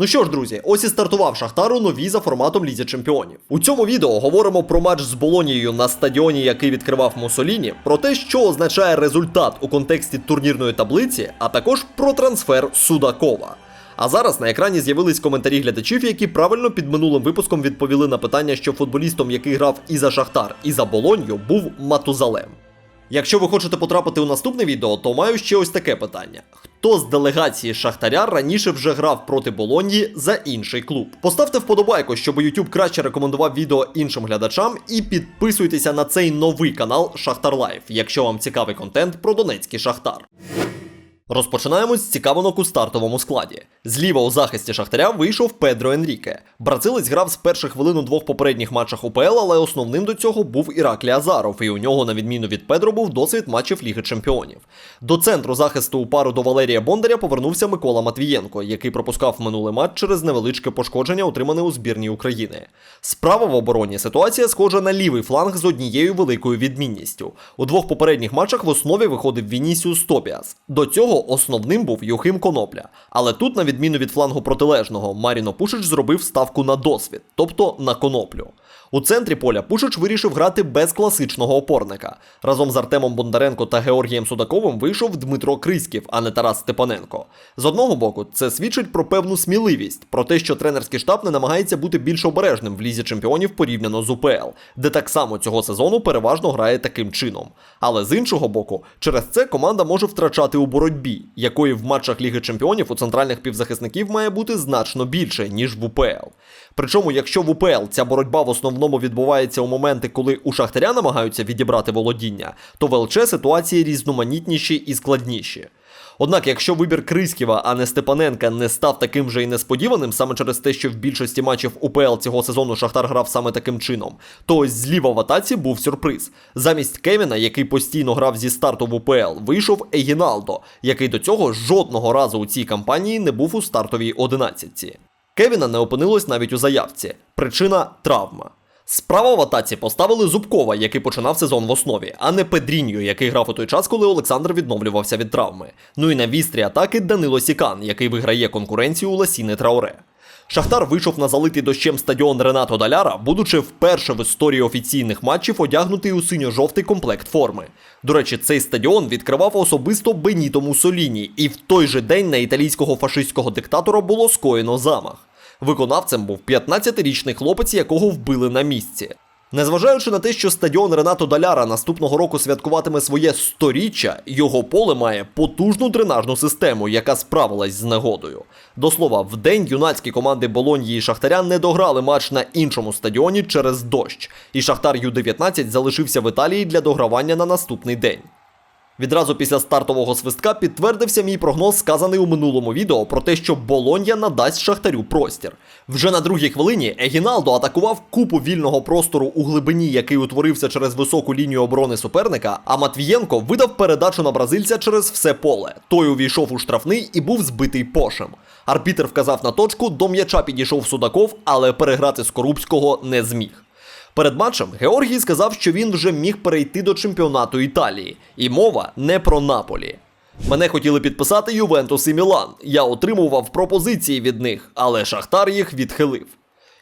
Ну що ж, друзі, ось і стартував Шахтару нові за форматом Лізі Чемпіонів. У цьому відео говоримо про матч з Болонією на стадіоні, який відкривав Мусоліні, про те, що означає результат у контексті турнірної таблиці, а також про трансфер Судакова. А зараз на екрані з'явились коментарі глядачів, які правильно під минулим випуском відповіли на питання, що футболістом, який грав і за Шахтар, і за Болонью, був Матузалем. Якщо ви хочете потрапити у наступне відео, то маю ще ось таке питання: хто з делегації Шахтаря раніше вже грав проти Болоньї за інший клуб? Поставте вподобайку, щоб YouTube краще рекомендував відео іншим глядачам, і підписуйтеся на цей новий канал Шахтар Лайф, якщо вам цікавий контент про Донецький Шахтар. Розпочинаємо з цікавинок у стартовому складі. Зліва у захисті Шахтаря вийшов Педро Енріке. Бразилець грав з перших хвилин у двох попередніх матчах УПЛ, але основним до цього був Іраклі Азаров, і у нього, на відміну від Педро, був досвід матчів Ліги Чемпіонів. До центру захисту у пару до Валерія Бондаря повернувся Микола Матвієнко, який пропускав минулий матч через невеличке пошкодження, отримане у збірній України. Справа в обороні ситуація схожа на лівий фланг з однією великою відмінністю. У двох попередніх матчах в основі виходив Вінісіус Тобіас. До цього основним був Юхим Конопля. Але тут, на відміну від флангу протилежного, Маріно Пушич зробив ставку на досвід, тобто на коноплю. У центрі поля Пушич вирішив грати без класичного опорника. Разом з Артемом Бондаренко та Георгієм Судаковим вийшов Дмитро Криськів, а не Тарас Степаненко. З одного боку, це свідчить про певну сміливість, про те, що тренерський штаб не намагається бути більш обережним в лізі чемпіонів порівняно з УПЛ, де так само цього сезону переважно грає таким чином. Але з іншого боку, через це команда може втрачати у боротьбі, якої в матчах Ліги Чемпіонів у центральних півзахисників має бути значно більше, ніж в УПЛ. Причому, якщо в УПЛ ця боротьба в основному відбувається у моменти, коли у Шахтаря намагаються відібрати володіння, то в ЛЧ ситуації різноманітніші і складніші. Однак, якщо вибір Криськіва, а не Степаненка, не став таким же і несподіваним, саме через те, що в більшості матчів УПЛ цього сезону Шахтар грав саме таким чином, то ось зліва в атаці був сюрприз. Замість Кевіна, який постійно грав зі старту в УПЛ, вийшов Егіналдо, який до цього жодного разу у цій кампанії не був у стартовій одинадцятці. Кевіна не опинилось навіть у заявці. Причина травма. Справа в атаці поставили Зубкова, який починав сезон в основі, а не Педріньо, який грав у той час, коли Олександр відновлювався від травми. Ну і на вістрі атаки Данило Сікан, який виграє конкуренцію у Ласіни Трауре. Шахтар вийшов на залитий дощем стадіон Ренато Даляра, будучи вперше в історії офіційних матчів одягнутий у синьо-жовтий комплект форми. До речі, цей стадіон відкривав особисто Беніто Муссоліні, і в той же день на італійського фашистського диктатора було скоєно замах. Виконавцем був 15-річний хлопець, якого вбили на місці. Незважаючи на те, що стадіон Ренато Даляра наступного року святкуватиме своє сторіччя, його поле має потужну дренажну систему, яка справилась з негодою. До слова, в день юнацькі команди Болоньї і Шахтаря не дограли матч на іншому стадіоні через дощ, і Шахтар Ю-19 залишився в Італії для догравання на наступний день. Відразу після стартового свистка підтвердився мій прогноз, сказаний у минулому відео, про те, що Болонья надасть Шахтарю простір. Вже на другій хвилині Егіналдо атакував купу вільного простору у глибині, який утворився через високу лінію оборони суперника, а Матвієнко видав передачу на бразильця через все поле. Той увійшов у штрафний і був збитий пошем. Арбітер вказав на точку, до м'яча підійшов Судаков, але переграти Скорубського не зміг. Перед матчем Георгій сказав, що він вже міг перейти до чемпіонату Італії, і мова не про Наполі. Мене хотіли підписати Ювентус і Мілан. Я отримував пропозиції від них, але Шахтар їх відхилив.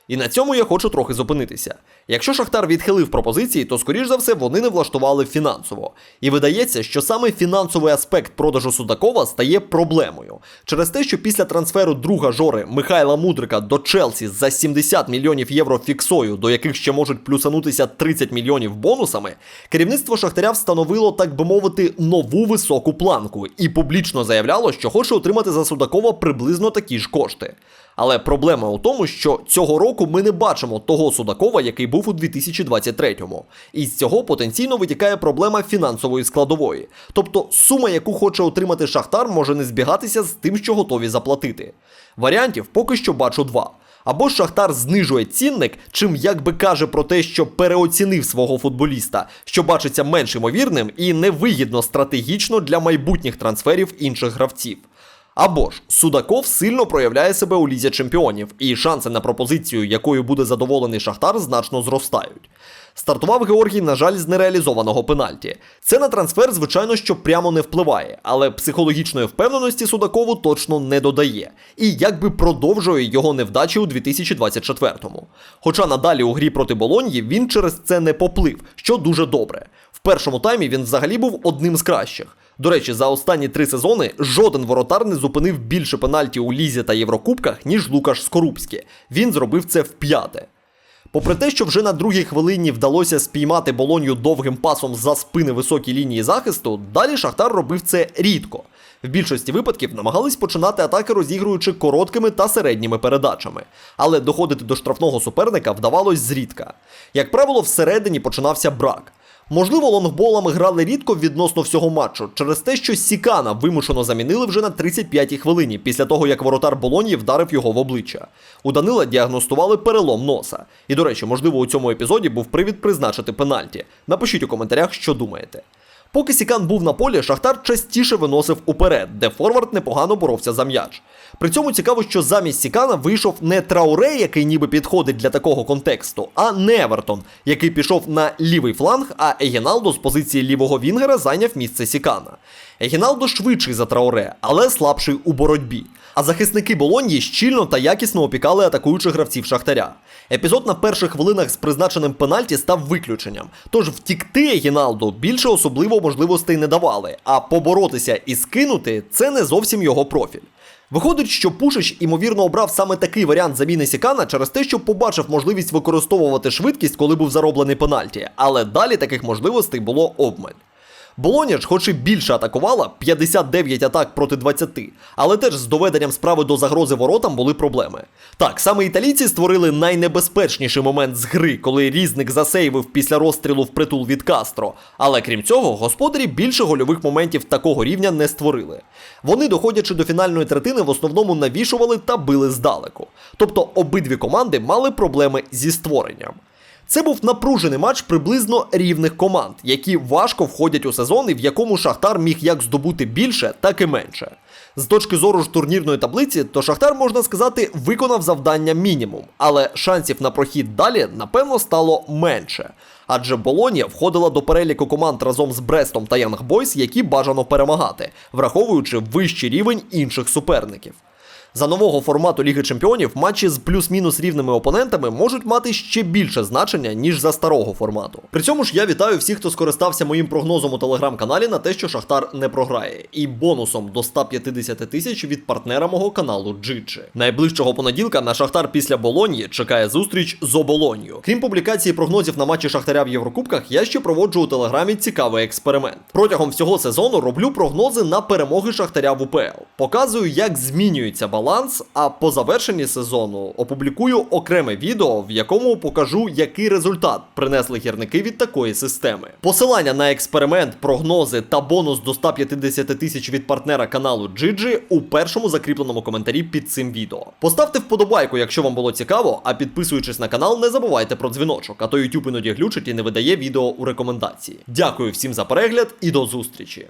І на цьому я хочу трохи зупинитися. Якщо Шахтар відхилив пропозиції, то скоріш за все вони не влаштували фінансово. І видається, що саме фінансовий аспект продажу Судакова стає проблемою через те, що після трансферу друга жори Михайла Мудрика до Челсі за 70 мільйонів євро фіксою, до яких ще можуть плюсанутися 30 мільйонів бонусами, керівництво Шахтаря встановило, так би мовити, нову високу планку і публічно заявляло, що хоче отримати за Судакова приблизно такі ж кошти. Але проблема у тому, що цього року ми не бачимо того Судакова, який був у 2023-му. І з цього потенційно витікає проблема фінансової складової. Тобто сума, яку хоче отримати Шахтар, може не збігатися з тим, що готові заплатити. Варіантів поки що бачу два. Або Шахтар знижує цінник, чим якби каже про те, що переоцінив свого футболіста, що бачиться менш ймовірним і невигідно стратегічно для майбутніх трансферів інших гравців. Або ж Судаков сильно проявляє себе у лізі чемпіонів, і шанси на пропозицію, якою буде задоволений Шахтар, значно зростають. Стартував Георгій, на жаль, з нереалізованого пенальті. Це на трансфер, звичайно, що прямо не впливає, але психологічної впевненості Судакову точно не додає. І якби продовжує його невдачі у 2024-му. Хоча надалі у грі проти Болоньї він через це не поплив, що дуже добре. В першому таймі він взагалі був одним з кращих. До речі, за останні три сезони жоден воротар не зупинив більше пенальті у Лізі та Єврокубках, ніж Лукаш Скорупський. Він зробив це вп'яте. Попри те, що вже на другій хвилині вдалося спіймати болонью довгим пасом за спини високій лінії захисту, далі Шахтар робив це рідко. В більшості випадків намагались починати атаки, розігруючи короткими та середніми передачами, але доходити до штрафного суперника вдавалось зрідка. Як правило, всередині починався брак. Можливо, лонгболами грали рідко відносно всього матчу, через те, що Сікана вимушено замінили вже на 35-й хвилині, після того як воротар Болоньї вдарив його в обличчя. У Данила діагностували перелом носа. І, до речі, можливо, у цьому епізоді був привід призначити пенальті. Напишіть у коментарях, що думаєте. Поки Сікан був на полі, Шахтар частіше виносив уперед, де Форвард непогано боровся за м'яч. При цьому цікаво, що замість Сікана вийшов не Трауре, який ніби підходить для такого контексту, а Невертон, який пішов на лівий фланг, а Егіналдо з позиції лівого Вінгера зайняв місце Сікана. Егіналдо швидший за Трауре, але слабший у боротьбі. А захисники Болоньї щільно та якісно опікали атакуючих гравців Шахтаря. Епізод на перших хвилинах з призначеним пенальті став виключенням. Тож втікти Егіналду більше особливо можливостей не давали, а поборотися і скинути це не зовсім його профіль. Виходить, що Пушич ймовірно обрав саме такий варіант заміни Сікана через те, що побачив можливість використовувати швидкість, коли був зароблений пенальті, але далі таких можливостей було обмаль. Болоня ж, хоч і більше атакувала 59 атак проти 20, але теж з доведенням справи до загрози воротам були проблеми. Так, саме італійці створили найнебезпечніший момент з гри, коли різник засейвив після розстрілу в притул від Кастро. Але крім цього, господарі більше гольових моментів такого рівня не створили. Вони, доходячи до фінальної третини, в основному навішували та били здалеку. Тобто обидві команди мали проблеми зі створенням. Це був напружений матч приблизно рівних команд, які важко входять у сезон і в якому Шахтар міг як здобути більше, так і менше. З точки зору ж турнірної таблиці, то Шахтар, можна сказати, виконав завдання мінімум, але шансів на прохід далі, напевно, стало менше. Адже Болонія входила до переліку команд разом з Брестом та Янг Бойс, які бажано перемагати, враховуючи вищий рівень інших суперників. За нового формату Ліги Чемпіонів матчі з плюс-мінус рівними опонентами можуть мати ще більше значення, ніж за старого формату. При цьому ж я вітаю всіх, хто скористався моїм прогнозом у телеграм-каналі на те, що Шахтар не програє, і бонусом до 150 тисяч від партнера мого каналу Джиджи. Найближчого понеділка на Шахтар після Болоньї чекає зустріч з Оболонью. Крім публікації прогнозів на матчі Шахтаря в Єврокубках, я ще проводжу у телеграмі цікавий експеримент. Протягом всього сезону роблю прогнози на перемоги Шахтаря в УПЛ. Показую, як змінюється баланс, а по завершенні сезону опублікую окреме відео, в якому покажу, який результат принесли гірники від такої системи. Посилання на експеримент, прогнози та бонус до 150 тисяч від партнера каналу Джиджи у першому закріпленому коментарі під цим відео. Поставте вподобайку, якщо вам було цікаво, а підписуючись на канал, не забувайте про дзвіночок, а то YouTube іноді глючить і не видає відео у рекомендації. Дякую всім за перегляд і до зустрічі!